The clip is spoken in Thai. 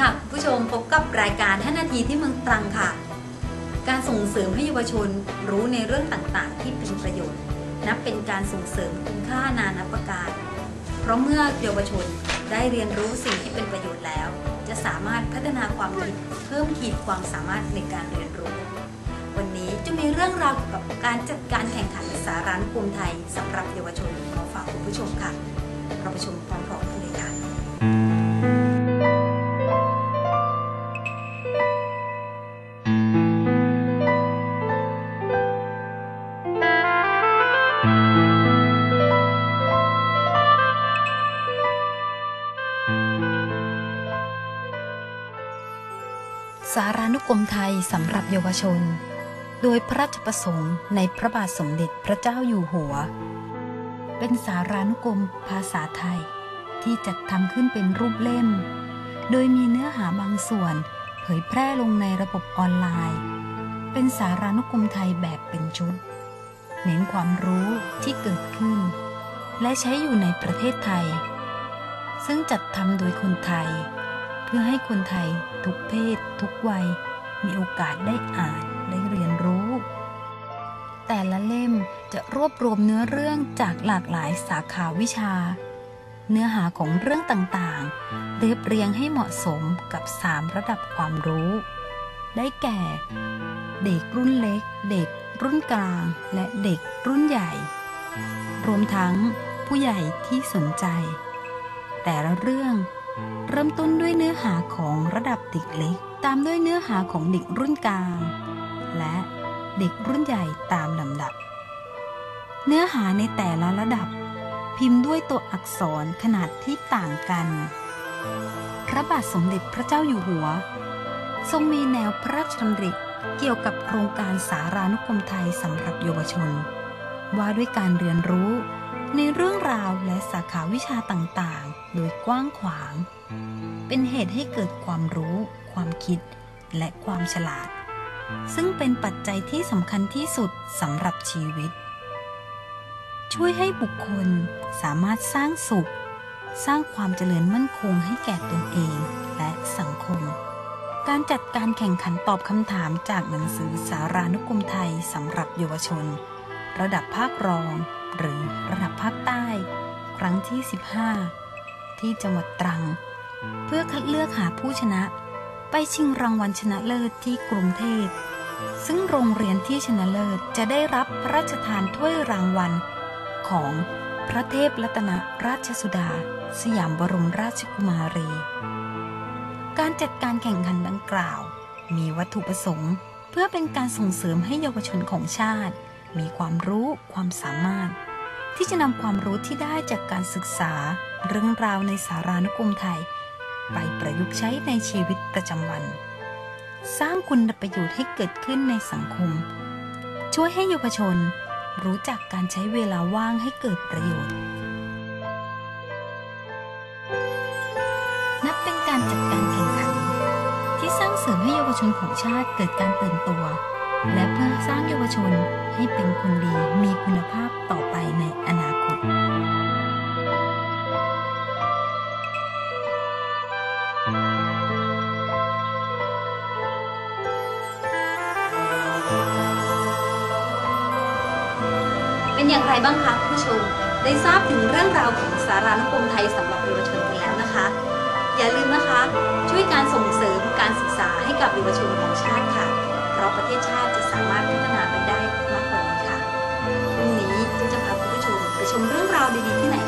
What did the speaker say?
ค่ะ ผู้ชมพบกับรายการ 5 นาทีที่เมืองตรังค่ะ การส่งเสริมให้เยาวชนรู้ในเรื่องต่างๆ ที่เป็นประโยชน์ นับเป็นการส่งเสริมคุณค่านานับประการ เพราะเมื่อเยาวชนได้เรียนรู้สิ่งที่เป็นประโยชน์แล้ว จะสามารถพัฒนาความคิดเพิ่มขีดความสามารถในการเรียนรู้ วันนี้จะมีเรื่องราวเกี่ยวกับการจัดการแข่งขันสารานุกรมไทยสำหรับเยาวชนมาฝากคุณผู้ชมค่ะเราไปชมพร้อมๆกันเลยค่ะ สารานุกรมไทยสำหรับเยาวชน โดยพระราชประสงค์ในพระบาทสมเด็จพระเจ้าอยู่หัว เป็นสารานุกรมภาษาไทย ที่จัดทำขึ้นเป็นรูปเล่ม โดยมีเนื้อหาบางส่วนเผยแพร่ลงในระบบออนไลน์ เป็นสารานุกรมไทยแบบเป็นชุด เน้นความรู้ที่เกิดขึ้น และใช้อยู่ในประเทศไทย ซึ่งจัดทำโดยคนไทย พื่อให้คนไทยทุกเพศ ทุกวัย มีโอกาสได้อ่านได้เรียนรู้ แต่ละเล่มจะรวบรวมเนื้อเรื่องจากหลากหลายสาขาวิชา เนื้อหาของเรื่องต่างๆ เรียบเรียงให้เหมาะสมกับสามระดับความรู้ ได้แก่ เด็กรุ่นเล็ก เด็กรุ่นกลาง และเด็กรุ่นใหญ่ รวมทั้งผู้ใหญ่ที่สนใจ แต่ละเรื่อง เริ่มต้นด้วยเนื้อหาของระดับเด็กเล็ก ตามด้วยเนื้อหาของเด็กรุ่นกลาง และเด็กรุ่นใหญ่ตามลำดับ เนื้อหาในแต่ละระดับ พิมพ์ด้วยตัวอักษรขนาดที่ต่างกัน พระบาทสมเด็จพระเจ้าอยู่หัว ทรงมีแนวพระราชดำริเกี่ยวกับโครงการสารานุกรมไทยสำหรับเยาวชน ว่าด้วยการเรียนรู้ ในเรื่องราวและสาขาวิชาต่างๆ โดยกว้างขวาง เป็นเหตุให้เกิดความรู้ ความคิด และความฉลาด ซึ่งเป็นปัจจัยที่สำคัญที่สุดสำหรับชีวิต ช่วยให้บุคคลสามารถสร้างสุข สร้างความเจริญมั่นคงให้แก่ตนเองและสังคมการจัดการแข่งขันตอบคำถามจากหนังสือสารานุกรมไทยสำหรับเยาวชน ระดับภาครอง หรือระดับภาคใต้ ครั้งที่ 15 ที่จังหวัดตรัง เพื่อคัดเลือกหาผู้ชนะ ไปชิงรางวัลชนะเลิศที่กรุงเทพซึ่งโรงเรียนที่ชนะเลิศจะได้รับพระราชทานถ้วยรางวัล ของพระเทพรัตนราชสุดา สยามบรมราชกุมารี การจัดการแข่งขันดังกล่าว มีวัตถุประสงค์ เพื่อเป็นการส่งเสริมให้เยาวชนของชาติ มีความรู้ความสามารถ ที่จะนำความรู้ที่ได้จากการศึกษาเรื่องราวในสารานุกรมไทย ไปประยุกต์ใช้ในชีวิตประจำวัน สร้างคุณประโยชน์ให้เกิดขึ้นในสังคม ช่วยให้เยาวชน รู้จักการใช้เวลาว่างให้เกิดประโยชน์นับเป็นการจัดการแข่งขันที่สร้างเสริมให้เยาวชนของชาติเกิดการตื่นตัว และเพื่อสร้างเยาวชนให้เป็นคนดีมีคุณภาพต่อไปในอนาคตเป็นอย่างไรบ้างคะผู้ชม ได้ทราบถึงเรื่องราวของสารานุกรมไทยสำหรับเยาวชนกันแล้วนะคะ อย่าลืมนะคะ ช่วยการส่งเสริมการศึกษาให้กับเยาวชนของชาติค่ะ ราะประเทศชาติจะสามารถพัฒนาไปได้มากกว่านี้ค่ะ พรุ่งนี้จะพาคุณผู้ชมไปชมเรื่องราวดีๆที่ไหน